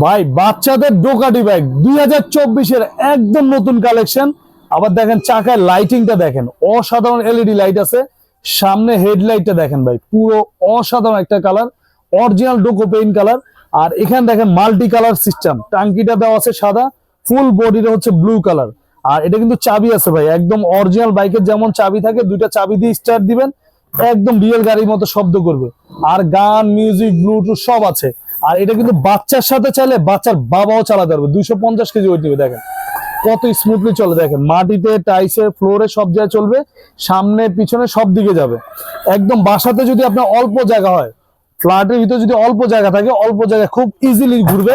ভাই, বাচ্চাদের ডোকাটি ব্যাগ দুই হাজার চব্বিশের একদম নতুন কালেকশন। আবার দেখেন চাকায় লাইটিংটা দেখেন। অসাধারণ এলইডি লাইট আছে। সামনে হেডলাইটটা দেখেন ভাই, পুরো অসাধারণ একটা colour original Duco paint colour. আর এখানে দেখেন মাল্টি কালার সিস্টেম টাঙ্কিটা দেওয়া আছে সাদা ফুল বডিটা হচ্ছে ব্লু কালার আর এটা কিন্তু চাবি আছে ভাই, একদম অরিজিনাল বাইকের যেমন চাবি থাকে, দুইটা চাবি দিয়ে স্টার্ট দিবেন, একদম রিয়েল গাড়ির মতো শব্দ করবে। আর গান মিউজিক ব্লুটুথ সব আছে। আর এটা কিন্তু বাচ্চার সাথে চাইলে বাচ্চার বাবাও চালাতে পারবে। দুইশো পঞ্চাশ কেজি ওয়েট নেবে, দেখেন। কত স্মুথলি চলে, দেখেন। মাটিতে টাইসে ফ্লোরে সব জায়গায় চলবে, সামনে, পিছনে সব দিকে যাবে। একদম বাসাতে যদি আপনার অল্প জায়গা হয়, ফ্ল্যাটের ভিতরে যদি অল্প জায়গা থাকে, অল্প জায়গা খুব ইজিলি ঘুরবে।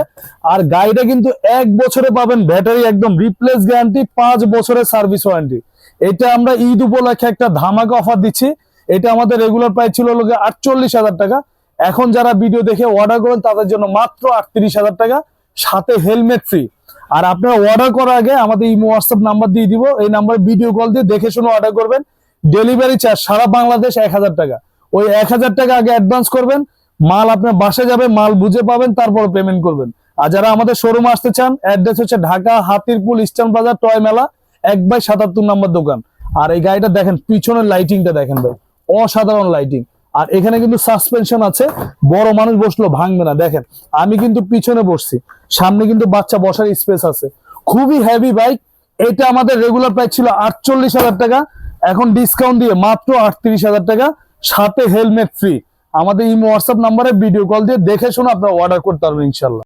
আর গাড়িটা কিন্তু এক বছরে পাবেন ব্যাটারি, একদম রিপ্লেস গ্যারান্টি পাঁচ বছরের সার্ভিস ওয়ারেন্টি এটা আমরা ঈদ উপলক্ষে একটা ধামাকা অফার দিচ্ছি। এটা আমাদের রেগুলার প্রাইস ছিল লোকে আটচল্লিশ হাজার টাকা। এখন যারা ভিডিও দেখে অর্ডার করেন, তাদের জন্য মাত্র আটত্রিশ হাজার টাকা, সাথে হেলমেট ফ্রি আর আপনারা অর্ডার করার আগে আমাদের ইমো হোয়াটসঅ্যাপ নাম্বার দিয়ে দিব, এই নাম্বারে ভিডিও কল দিয়ে দেখে শুনে অর্ডার করবেন। ডেলিভারি চার্জ সারা বাংলাদেশ এক হাজার টাকা। ওই এক হাজার টাকা আগে অ্যাডভান্স করবেন, মাল আপনার বাসায় যাবে, মাল বুঝে পাবেন, তারপর পেমেন্ট করবেন। আর যারা আমাদের শোরুমে আসতে চান অ্যাড্রেস হচ্ছে ঢাকা, হাতিরপুল, ইস্টার্ন বাজার, টয় মেলা, এক বাই সাতাত্তর নাম্বার দোকান। আর এই গাড়িটা দেখেন, পিছনের লাইটিংটা দেখেন ভাই, অসাধারণ লাইটিং আর এখানে কিন্তু সাসপেনশন আছে। বড় মানুষ বসল, ভাঙবে না। দেখেন, আমি কিন্তু পিছনে বসছি। সামনে কিন্তু বাচ্চা বসার স্পেস আছে। খুবই হেভি বাইক এটা আমাদের রেগুলার প্রাইস ছিল আটচল্লিশ হাজার টাকা। এখন ডিসকাউন্ট দিয়ে মাত্র আটত্রিশ হাজার টাকা। সাথে হেলমেট ফ্রি আমাদের imo WhatsApp number video call দিয়ে দেখে শোনো আপনারা অর্ডার করতে পারবেন ইনশাল্লাহ